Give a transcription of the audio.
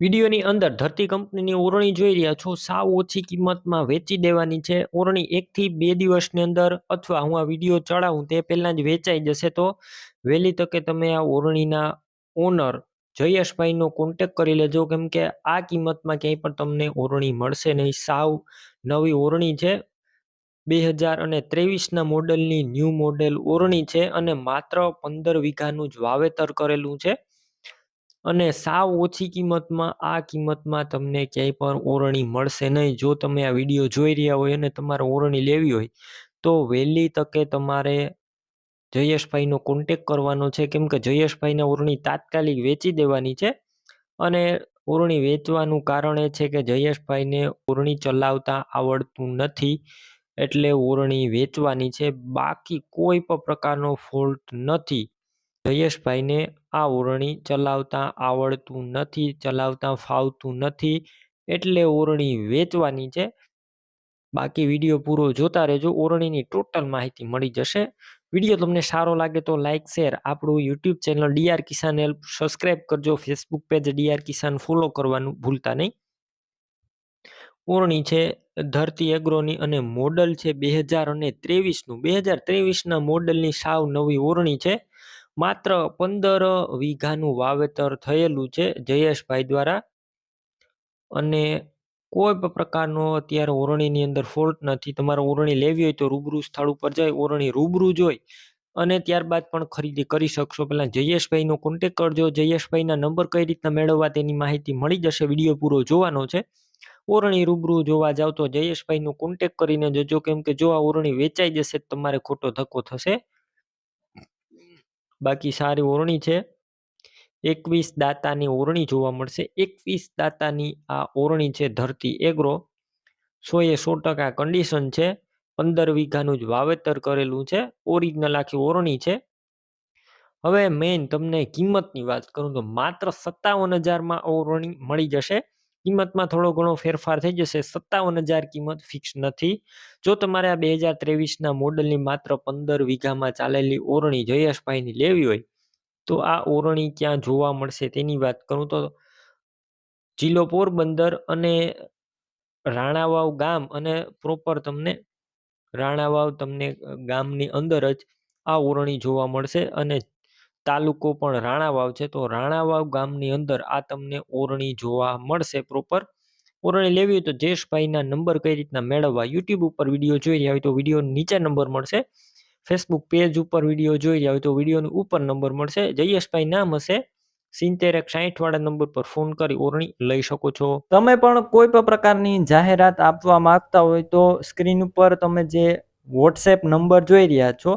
વિડીયોની અંદર ધરતી કંપનીની ઓરણી જોઈ રહ્યા છો. સાવ ઓછી કિંમતમાં વેચી દેવાની છે. ઓરણી એકથી બે દિવસની અંદર અથવા હું આ વીડિયો ચડાવું તે પહેલાં જ વેચાઈ જશે તો વહેલી તકે તમે આ ઓરણીના ઓનર જયેશભાઈનો કોન્ટેક કરી લેજો. કેમ કે આ કિંમતમાં ક્યાંય પણ તમને ઓરણી મળશે નહીં. સાવ નવી ઓરણી છે. બે હજાર અને ત્રેવીસના મોડલની ન્યૂ મોડેલ ઓરણી છે અને માત્ર પંદર વીઘાનું જ વાવેતર કરેલું છે. અને સાવ ઓછી કિંમતમાં, આ કિંમતમાં તમને ક્યાંય પણ ઓરણી મળશે નહીં. જો તમે આ વીડિયો જોઈ રહ્યા હોય અને તમારે ઓરણી લેવી હોય, તો વહેલી તકે તમારે જયેશભાઈનો કોન્ટેક કરવાનો છે. કેમ કે જયેશભાઈને ઓરણી તાત્કાલિક વેચી દેવાની છે અને ઓરણી વેચવાનું કારણ એ છે કે જયેશભાઈને ઓરણી ચલાવતા આવડતું નથી એટલે ઓરણી વેચવાની છે. બાકી કોઈ પણ પ્રકારનો ફોલ્ટ નથી. જયેશભાઈને આ ઓરણી ચલાવતા આવડતું નથી, ચલાવતા ફાવતું નથી, એટલે ઓરણી વેચવાની છે. બાકી વીડિયો પૂરો જોતા રહેજો, ઓરણીની ટોટલ માહિતી મળી જશે. વીડિયો તમને સારો લાગે તો લાઇક શેર, આપણું YouTube channel DR Kisan help subscribe કરજો, Facebook page DR Kisan follow કરવાનું ભૂલતા નહીં. ઓરણી છે ધરતી એગ્રોની અને મોડલ છે બે હજાર અને ત્રેવીસનું. બે હજાર ત્રેવીસના મોડલની સાવ નવી ઓરણી છે. માત્ર પંદર વીઘાનું વાવેતર થયેલું છે જયેશભાઈ દ્વારા. અને કોઈ પણ પ્રકારનો અત્યારે ઓરણીની અંદર ફોલ્ટ નથી. તમારે ઓરણી લેવી હોય તો રૂબરૂ સ્થળ ઉપર જઈ ઓરણી રૂબરૂ જોઈ અને ત્યારબાદ પણ ખરીદી કરી શકશો. પહેલાં જયેશભાઈનો કોન્ટેક કરજો. જયેશભાઈના નંબર કઈ રીતના મેળવવા તેની માહિતી મળી જશે. વીડિયો પૂરો જોવાનો છે. ઓરણી રૂબરૂ જોવા જાવ તો જયેશભાઈનો કોન્ટેક કરીને જજો. કેમ કે જો આ ઓરણી વેચાઈ જશે તમારે ખોટો ધક્કો થશે. બાકી સારી ઓરણી છે. એકવીસ દાતાની ઓરણી જોવા મળશે. એકવીસ દાતાની આ ઓરણી છે ધરતી એગ્રો. એ સો ટકા કન્ડિશન છે. પંદર વીઘાનું જ વાવેતર કરેલું છે. ઓરિજિનલ આખી ઓરણી છે. હવે મેઇન તમને કિંમતની વાત કરું તો માત્ર સત્તાવન હજારમાં ઓરણી મળી જશે. કિંમતમાં થોડો ઘણો ફેરફાર થઈ જશે. સત્તાવન હજાર કિંમત ફિક્સ નથી. જો તમારે આ બે હજાર ત્રેવીસના મોડલની માત્ર પંદર વીઘામાં ચાલેલી ઓરણી જયેશભાઈની લેવી હોય, તો આ ઓરણી ક્યાં જોવા મળશે તેની વાત કરું તો જિલ્લો પોરબંદર અને રાણાવાવ ગામ અને પ્રોપર તમને રાણાવાવ તમને ગામની અંદર જ આ ઓરણી જોવા મળશે અને તાલુકો પણ રાણાવાવ છે, તો રાણાવાવ ગામની અંદર આ તમને ઓરણી જોવા મળશે પ્રોપર ઓરણી લેવી હોય તો જયેશભાઈના નંબર કઈ રીતના મેળવવા? યુટ્યુબ ઉપર વીડિયો જોઈ રહ્યા હોય તો વીડિયો નીચે નંબર મળશે. ફેસબુક પેજ ઉપર વીડિયો જોઈ રહ્યા હોય તો વિડીયોની ઉપર નંબર મળશે. જયેશભાઈ નામ હશે. સિત્તેર એક સાહીઠ વાળા નંબર પર ફોન કરી ઓરણી લઈ શકો છો. તમે પણ કોઈ પણ પ્રકારની જાહેરાત આપવા માંગતા હોય તો સ્ક્રીન ઉપર તમે જે વોટ્સએપ નંબર જોઈ રહ્યા છો